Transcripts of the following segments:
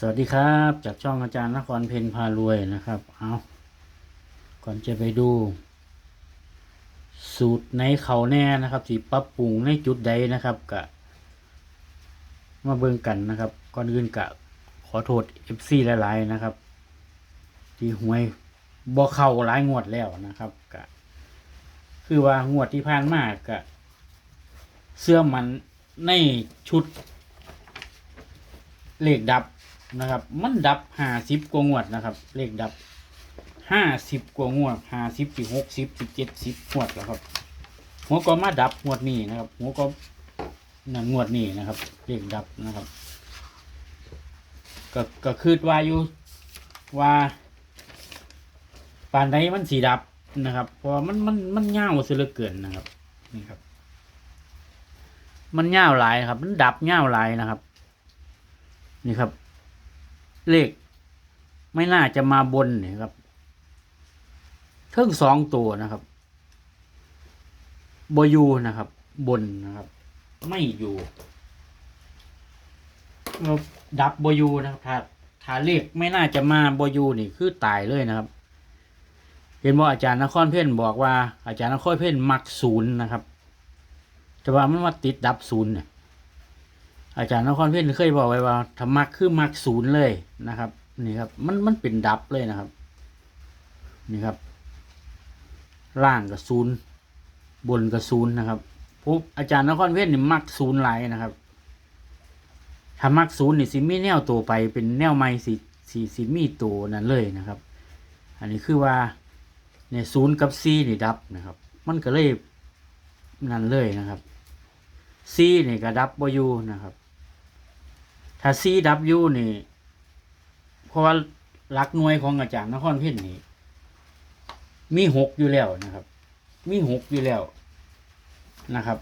สวัสดีครับ จากช่องอาจารย์นครเพนพารวยนะครับ เอาก่อนจะไปดู สูตรในเขาแน่นะครับที่ปรับปรุงในจุดใดนะครับกะมาเบิ่งกันนะครับ ก่อนอื่นกะ ขอโทษ FC หลายๆนะครับ ที่หวยบ่เข้าหลายงวดแล้วนะครับกะคือว่างวดที่ผ่านมากะเสื้อมันในชุดเลขดับ นะครับ มันดับห้าสิบกว่างวดนะครับ เลขดับห้าสิบกว่างวดห้าสิบสิหกสิบสิบเจ็ดสิบงวดแล้วครับ หัวก็มาดับงวดนี้นะครับ หัวก็นั่นงวดนี้นะครับ เลขดับนะครับ ก็ก็คืดว่าอยู่ว่าปานใดมันสีดับนะครับเพราะมันมันมันเง่าวเสือเกินนะครับนี่ครับ มันเง่าวหลายครับ มันดับเง่าวหลายนะครับ นี่ครับ เลขไม่น่าจะมาบนนี่ครับเทิงสองตัวนะครับบอยูนะครับ บนนะครับ ไม่อยู่เราดับบอยูนะครับถ้าถ้าเลขไม่น่าจะมาบอยูนี่คือตายเลยนะครับ เห็นว่าอาจารย์นครเพ่นบอกว่าอาจารย์นครเพ่นมักศูนย์นะครับ แต่ว่ามันมาติดดับศูนย์เนี่ย อาจารย์นครเพ่นเคยบอกไว้ว่าธรรมะคือมักศูนย์เลยนะครับ นี่ครับ มันมันเป็นดับเลยนะครับ นี่ครับล่างกับศูนย์บนกับศูนย์นะครับปุ๊บอาจารย์นครเพ่นนี่มักศูนย์หลายนะครับถ้ามักศูนย์นี่สิมีแนวตัวไปเป็นแนวไม้สิสิสิมีตัวนั้นเลยนะครับ อันนี้คือว่าเนี่ยศูนย์กับซีนี่ดับนะครับ มันก็เลยนั่นเลยนะครับซีนี่ก็ดับบอยู่นะครับ ถ้า CW นี่ เพราะว่าหลักหน่วยของอาจารย์นครเพ่นนี่ มีหกอยู่แล้วนะครับ มีหกอยู่แล้วนะครับ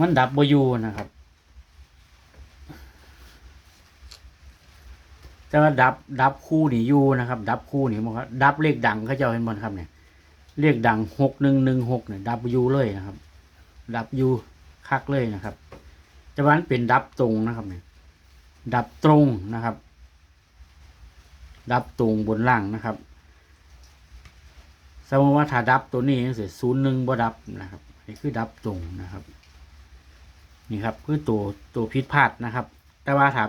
มันดับบอยู่นะครับ แต่ว่าดับดับคู่นี่อยู่นะครับ ดับคู่นี่มันครับดับเลขดังเขาเจ้าเห็นบอลครับเนี่ยเลขดังหกหนึ่งหนึ่งหกเนี่ยดับยูเลยนะครับ ดับยูคักเลยนะครับ แต่ว่ามันเป็นดับตรงนะครับเนี่ยดับตรงนะครับ ดับตรงบนล่างนะครับสมมติว่าถ้าดับตัวนี้เสียศูนย์หนึ่งบ่ดับนะครับนี่คือดับตรงนะครับ นี่ครับคือตัวตัวพิษพลาดนะครับ แต่ว่าถ้า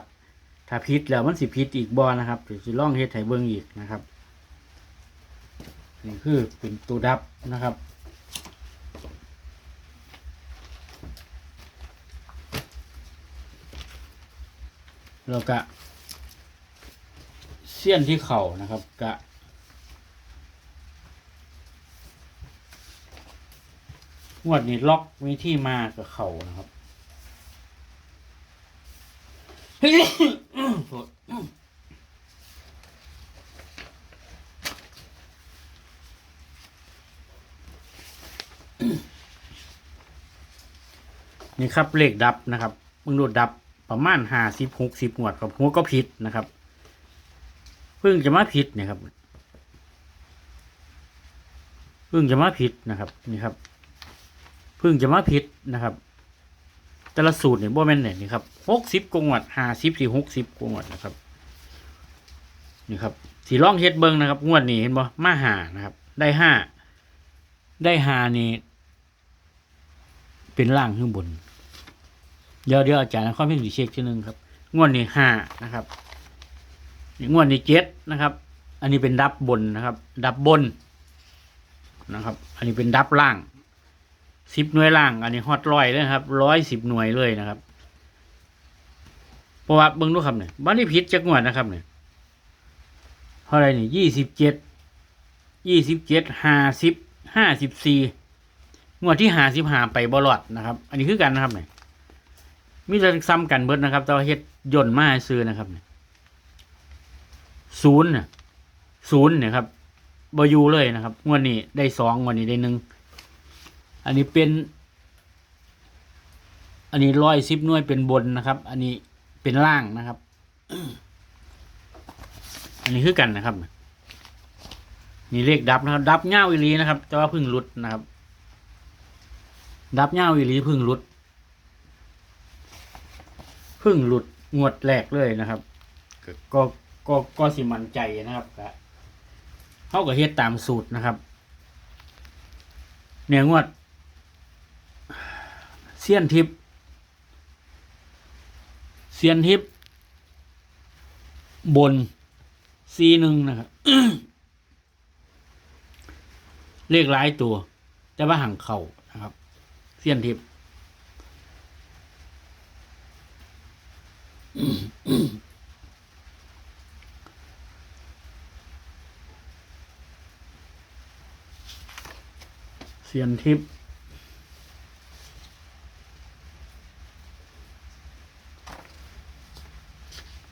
ถ้าพิษแล้วมันสิพิษอีกบ่นะครับเดี๋ยวจะล่องเฮ็ดไถเบิ้งอีกนะครับนี่คือเป็นตัวดับนะครับ แล้วก็เสี้ยนที่เข่านะครับกะงวดนี้ล็อกมีที่มากับเข่านะครับ โทษ นี่ครับเลขดับนะครับมึงดูดับประมาณห้าสิบหกสิบหวดครับหัวก็ผิดนะครับ เพิ่งจะมาผิดเนี่ยครับเพิ่งจะมาผิดนะครับ นี่ครับเพิ่งจะมาผิดนะครับ แต่ละสูตรเนี่ยบ่แม่นเนี่ยนี่ครับหกสิบกงวดห้าสิบสี่หกสิบกงวดนะครับ นี่ครับสีร่องเฮ็ดเบิงนะครับ งวดนี้เห็นบ่มาหานะครับ ได้ห้าได้ห้านี่เป็นล่างขึ้นบน เดี๋ยวเดี๋ยวอาจารย์ข้อพิมพ์สีเช็คทีหนึงครับ งวดนี้ห้านะครับนี่งวดนี้เจ็ดนะครับ อันนี้เป็นดับบนนะครับ ดับบนนะครับ อันนี้เป็นดับล่าง สิบหน่วยล่าง อันนี้ฮอตร้อยเลยนะครับร้อยสิบหน่วยเลยนะครับเพราะว่าเบิ้งดูครับเนี่ยบ้านนี้ผิดจักงวดนะครับเนี่ยเท่าไรนี่ยี่สิบเจ็ดยี่สิบเจ็ดห้าสิบห้าสิบสี่งวดที่ห้าสิบห้าไปบอลอดนะครับ อันนี้คือกันนะครับเนี่ยมีแต่ซ้ำกันเบิดนะครับแต่ว่าเฮ็ดย่นมาให้ซื้อนะครับเนี่ยศูนย์เนี่ยศูนย์เนี่ยครับบอยูเลยนะครับงวดนี้ได้สองงวดนี้ได้หนึ่ง อันนี้เป็น อันนี้ร้อยสิบหน่วยเป็นบนนะครับ อันนี้เป็นล่างนะครับ อันนี้คือกันนะครับ นี่เลขดับนะครับ ดับเง่าอีหลีนะครับ แต่ว่าเพึ่งหลุดนะครับ ดับเง่าอีหลีเพึ่งหลุดเพึ่งหลุดงวดแรกเลยนะครับ ก็ก็ก็ก็สิมันใจนะครับก็เขาก็เฮ็ดตามสูตรนะครับ เนี่ยงวดเซียนทิพย์เซียนทิพย์บนซีหนึ่งนะครับ เลขหลายตัว แต่ว่าห่างเข่านะครับเสี้ยนทิพย์เสียนทิพย์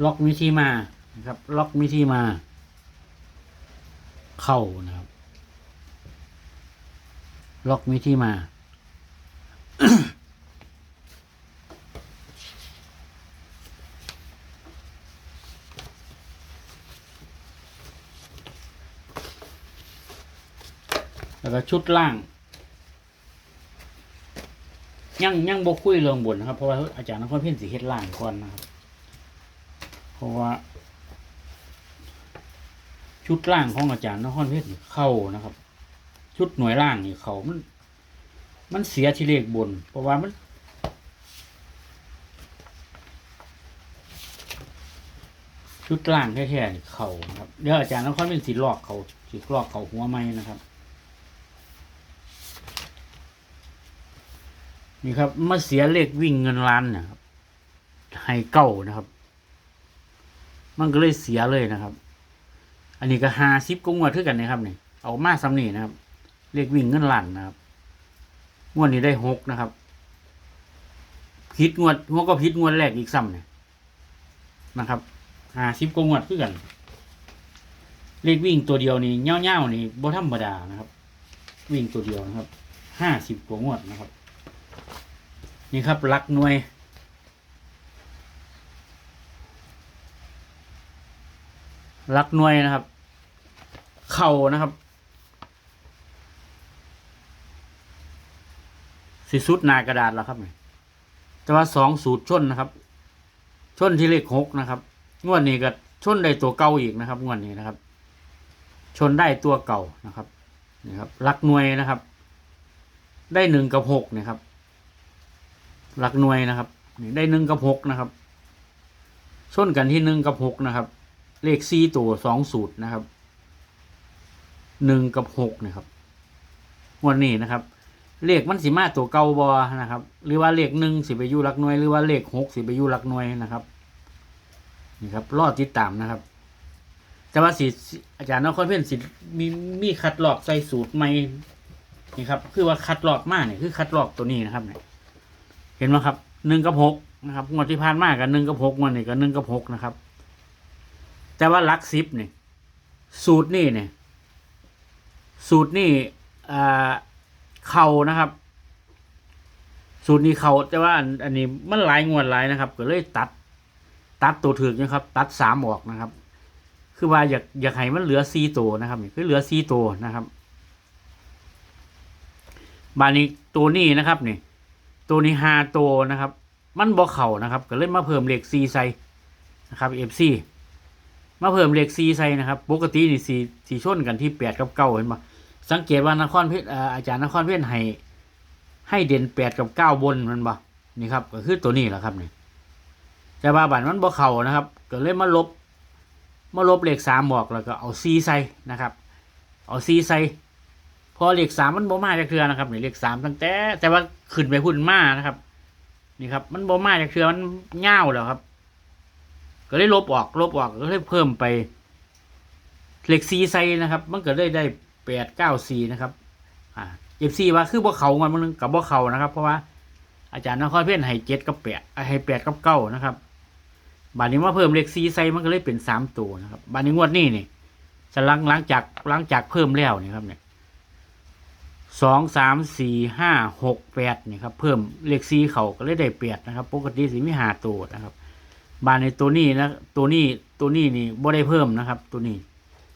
ล็อกมิที่มานะครับ ล็อกมิที่มา เข้านะครับ ล็อกมีที่มา แล้วก็ชุดล่างยังยังบกคุยเรื่องบนนะครับเพราะว่าอาจารย์นครเพี้ยนสีเฮ็ดล่างก่อนนะครับ เพราะว่า ชุดล่างของอาจารย์นครเพี้ยนเข้านะครับ ชุดหน่วยล่างนี่เขามัน มันเสียที่เลขบน เพราะว่ามันชุดล่างแท้ๆนี่เขานะครับเดี๋ยวอาจารย์นครเป็นสีลอกเขาสีลอกเขาหัวไม้นะครับ นี่ครับมาเสียเลขวิ่งเงินล้านนะครับให้เก้านะครับ มันก็เลยเสียเลยนะครับ อันนี้ก็หาซิปกงวดเท่ากันนะครับนี่เอามาซ้ำนี่นะครับ เลขวิ่งเงินหล้านนะครับ งวดนี้ได้หกนะครับพิดงวดหัวก็พิดงวดแรกอีกซ้ำเนี่ยนะครับหาซิปกงวดเพื่อกัน เลขวิ่งตัวเดียวนี่เง่าๆนี่บ่ธรรมดานะครับ วิ่งตัวเดียวนะครับห้าสิบกว่างวดนะครับ นี่ครับลักหน่วย ลักหน่วยนะครับ เข่านะครับสิสุดนากระดาษแล้วครับเลยแต่ว่าสองสูตรชนนะครับ ชนที่เลขหกนะครับงวดนี้ก็ชนได้ตัวเก่าอีกนะครับงวดนี้นะครับ ชนได้ตัวเก่านะครับนี่ครับลักหน่วยนะครับ ได้หนึ่งกับหกนะครับหลักหน่วยนะครับนี่ได้หนึ่งกับหกนะครับชนกันที่หนึ่งกับหกนะครับ เลขสี่ตัวสองสูตรนะครับหนึ่งกับหกนะครับวันนี้นะครับ เลขมันสิมาตัวเก่าบอนะครับ หรือว่าเลขหนึ่งสิไปอยู่ลักหน่วยหรือว่าเลขหกสิไปอยู่ลักหน่วยนะครับนี่ครับรอติดตามนะครับ แต่ว่าสิอาจารย์นครเพ่นสิมีมีคัดลอกใส่สูตรใหม่นี่ครับ คือว่าคัดลอกมากเนี่ยคือคัดลอกตัวนี้นะครับเนี่ยเห็นไหมครับหนึ่งกับหกนะครับงวดที่ผ่านมากับหนึ่งกับหกงวดนี้กับหนึ่งกับหกนะครับ แต่ว่าลักสิบเนี่ยสูตรนี่เนี่ยสูตรนี่เข่านะครับ สูตรนี้เข่าแต่ว่าอันนี้มันหลายงวดหลายนะครับ ก็เลยตัด ตัดตัวถึกนะครับ ตัดสามออกนะครับ คือว่าอยากอยากให้มันเหลือสี่ตัวนะครับนี่คือเหลือสี่ตัวนะครับบานี้ตัวนี้นะครับนี่ตัวนี้ห้าตัวนะครับ มันบ่เข่านะครับ ก็เลยมาเพิ่มเหลขซีใส่นะครับเอฟซี มาเพิ่มเลขซีใส่นะครับปกตินี่สีสีชนกันที่แปดกับเก้าเห็นปะสังเกตว่านครเพชรอาจารย์นครเพชรให้ให้เด่นแปดกับเก้าบนมันบ่นี่ครับก็คือตัวนี้แหละครับนี่แต่ว่าบัตรมันบ่เข่านะครับ ก็เลยมาลบมาลบเลขสามบอกแล้วก็เอาซีใส่นะครับ เอาซีใส่พอเลขสามมันบ่มาจากเทือนะครับนี่เลขสามตั้งแต่ แต่ว่าขึ้นไปพุ่นมานะครับ นี่ครับ มันบ่มาจากเทือมันเง่าแล้วครับ ก็เลยลบออกลบออกก็เลยเพิ่มไปเหลขสี่ใส่นะครับ มันก็ได้ได้แปดเก้าสี่นะครับ อ่าเอฟซีว่าคือบ่เขามันมันกับบ่เขานะครับ เพราะว่าอาจารย์นครเพี้ยนให้เจ็ดกับแปดให้แปดกับเก้านะครับบานนี้มาเพิ่มเลขสี่ใส่มันก็เลยเป็นสามตัวนะครับบานนี้งวดนี้นี่จะหลังหลังจากหลังจากเพิ่มแล้วนี่ครับเนี่ยสองสามสี่ห้าหกแปดนี่ครับเพิ่มเลขสี่เขาก็เลยได้แปดนะครับ ปกติสิมีหาตัวนะครับ บานในตัวนี้นะตัวนี้ตัวนี้นี่บ่ได้เพิ่มนะครับ ตัวนี้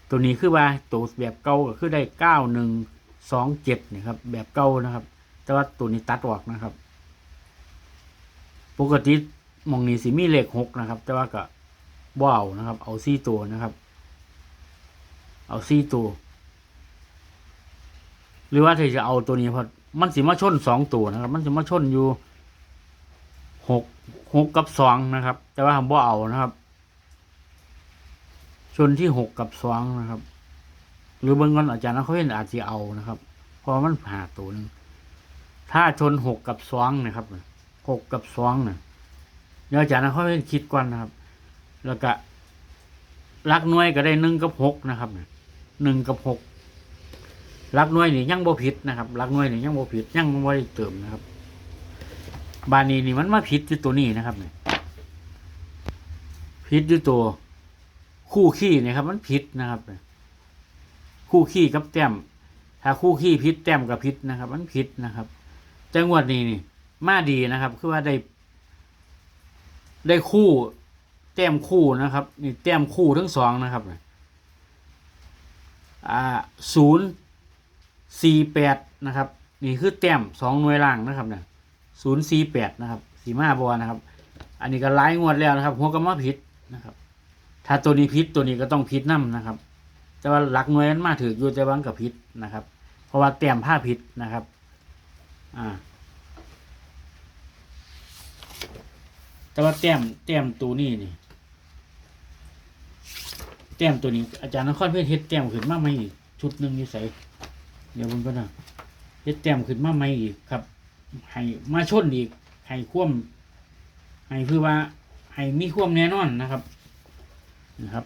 ตัวนี้คือว่าตัวแบบเก่าก็คือได้เก้าหนึ่งสองเจ็ดนี่ครับ แบบเก่านะครับ แต่ว่าตัวนี้ตัดออกนะครับ ปกติมองนี้สิมีเลขหกนะครับ แต่ว่าก็บ่เอานะครับ เอาซี่ตัวนะครับ เอาซี่ตัว หรือว่าถ้าจะเอาตัวนี้เพราะมันสิมาชนสองตัวนะครับ มันสิมาชนอยู่ หกหกกับสองนะครับ แต่ว่าผมบ่เอานะครับ ชนที่หกกับสองนะครับ หรือบางคนอาจารย์เขาเห็นอาจจะเอานะครับเพราะมันผ่าตัวหนึงถ้าชนหกกับสองนะครับหกกับสองเนี่ยเดี๋ยวอาจารย์เขาเห็นคิดก่อนนะครับ แล้วก็ลักหน่วยก็ได้หนึ่งกับหกนะครับหนึ่งกับหกลักหน่วยนี่ยังบ่ผิดนะครับลักหน่วยนี่ยังบ่ผิดยังบ่ได้เติมนะครับ บานนี้นี่มันมาผิดอยู่ตัวนี้นะครับเนี่ยผิดอยู่ตัว คู่ขี้นะครับ มันผิดนะครับคู่ขี้กับแต้มถ้าคู่ขี้ผิดแต้มกับผิดนะครับ มันผิดนะครับแจังวดนี้นี่ มาดีนะครับ คือว่าได้ ได้คู่แต้มคู่นะครับ นี่แต้มคู่ทั้งสองนะครับอ่าศูนย์สี่แปดนะครับ นี่คือแต้มสองหน่วยล่างนะครับเนี่ย ศูนย์สี่แปดนะครับสีมาบอนะครับ อันนี้ก็ไล่งวดแล้วนะครับหัวก็มาผิดนะครับ ถ้าตัวนี้พิษตัวนี้ก็ต้องพิษน้ำนะครับ แต่ว่าหลักหน่วยมันมาถืออยู่แต่วังกับพิษนะครับ เพราะว่าเตรียมผ้าพิษนะครับ อ่า แต่ว่าเตรียมเตรียมตัวนี้นี่เตรียมตัวนี้อาจารย์นครเพื่อเฮ็ดเตรียมขึ้นมาใหม่อีกชุดหนึ่งนี่ใส่เดี๋ยวมันก็นะเฮ็ดเตรียมขึ้นมาใหม่อีกครับ ให้มาชนอีกให้คว่ำให้เพื่อว่าให้มีควมแน่นอนนะครับนะครับ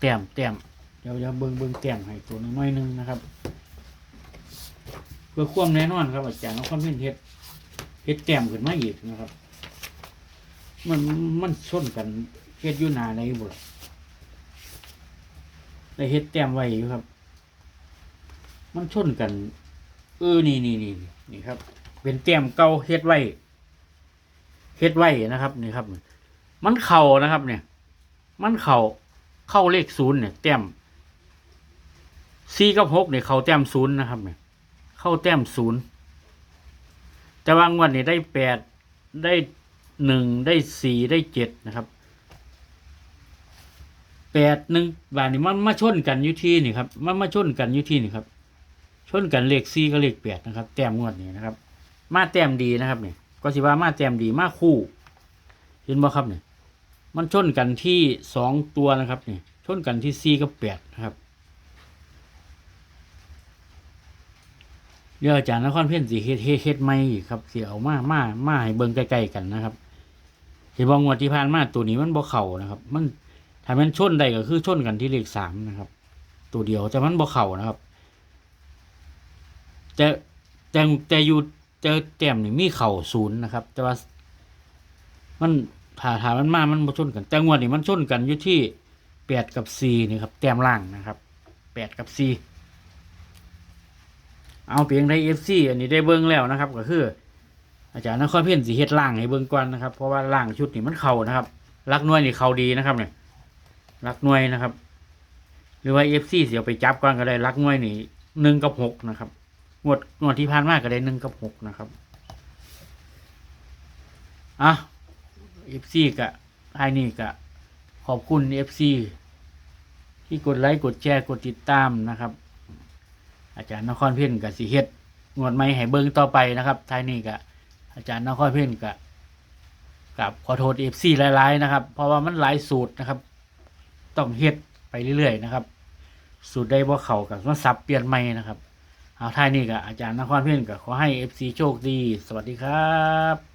แต้มแต้มเดี๋ยวเดี๋ยวเบิ้งเบิ้งแต้มให้ตัวน้อยนึงนะครับ เพื่อควมแน่นอนครับอาจารย์เอาความเพ็นเฮ็ดเฮ็ดแต้มขึ้นมาอีกนะครับ มันมันชนกันเฮ็ดอยู่นาในบทได้เฮ็ดแต้มไว้อยู่ครับ มันชนกัน เออนี่นี่นี่นี่ครับ เป็นแต้มเก่าเฮ็ดไว้เฮ็ดไว้นะครับนี่ครับ มันเข่านะครับ เนี่ย มันเข่าเข้าเลขศูนย์เนี่ยแต้มสี่กับหกเนี่ยเขาแต้มศูนย์นะครับเนี่ยเข้าแต้มศูนย์แต่ว่างวันนี้ได้แปดได้หนึ่งได้สี่ได้เจ็ดนะครับแปดหนึ่งบาทนี่มันมาชนกันอยู่ที่นี่ครับมันมาชนกันอยู่ที่นี่ครับ ชนกันเลขสี่กับเลขแปดนะครับ แต้มงวดนี้นะครับ มาแต้มดีนะครับเนี่ยก็สิว่ามาแต้มดีมาคู่ เห็นบ่ครับเนี่ยมันชนกันที่สองตัวนะครับเนี่ยชนกันที่สี่กับแปดนะครับเดี๋ยวอาจารย์นครเพ่นสีเฮ็ดเฮ็ดเฮ็ดไม่ครับเสียเอามามามาให้เบิ่งใกล้ๆกันนะครับเห็นว่างวดที่ผ่านมาตัวนี้มันบ่เข่านะครับ มันถ้ามันชนได้ก็คือชนกันที่เลขสามนะครับ ตัวเดียวแต่มันบ่เข่านะครับ แต่แต่แต่อยู่ แต่แต้มนี่มีเข่าศูนย์นะครับ แต่ว่า มันถ้าถามันมามันมาชนกัน แต่งวดนี้มันชนกันอยู่ที่แปดกับสี่นี่ครับแต้มล่างนะครับแปดกับสี่เอาเพียงได้เอฟซีอันนี้ได้เบิ้งแล้วนะครับ ก็คือ อาจารย์นครเพียนสีเฮ็ดล่างให้เบิ้งก่อนนะครับ เพราะว่าล่างชุดนี้มันเข่านะครับรักหน่วยนี่เข่าดีนะครับเนี่ยรักหน่วยนะครับ หรือว่าเอฟซีเสียไปจับก่อนก็ได้รักหน่วยนี่หนึ่งกับหกนะครับ งวดงวดที่ผ่านมากก็ได้หนึ่งกับหกนะครับอะเอฟซีกะไอ้นี่กะขอบคุณเอฟซีที่กดไลค์กดแชร์กดติดตามนะครับ อาจารย์นครเพ่นกับสีเฮ็ดงวดไม่ให้เบิ้งต่อไปนะครับท้ายนี้กะอาจารย์นครเพ่นกะกับขอโทษเอฟซีหลายๆนะครับ เพราะว่ามันหลายสูตรนะครับ ต้องเฮ็ดไปเรื่อยๆนะครับ สูตรได้บ่เข้ากับมันสับเปลี่ยนใหม่นะครับ เอาท้ายนี้ก็อาจารย์นครเพ่นก็ขอให้เอฟซีโชคดี สวัสดีครับ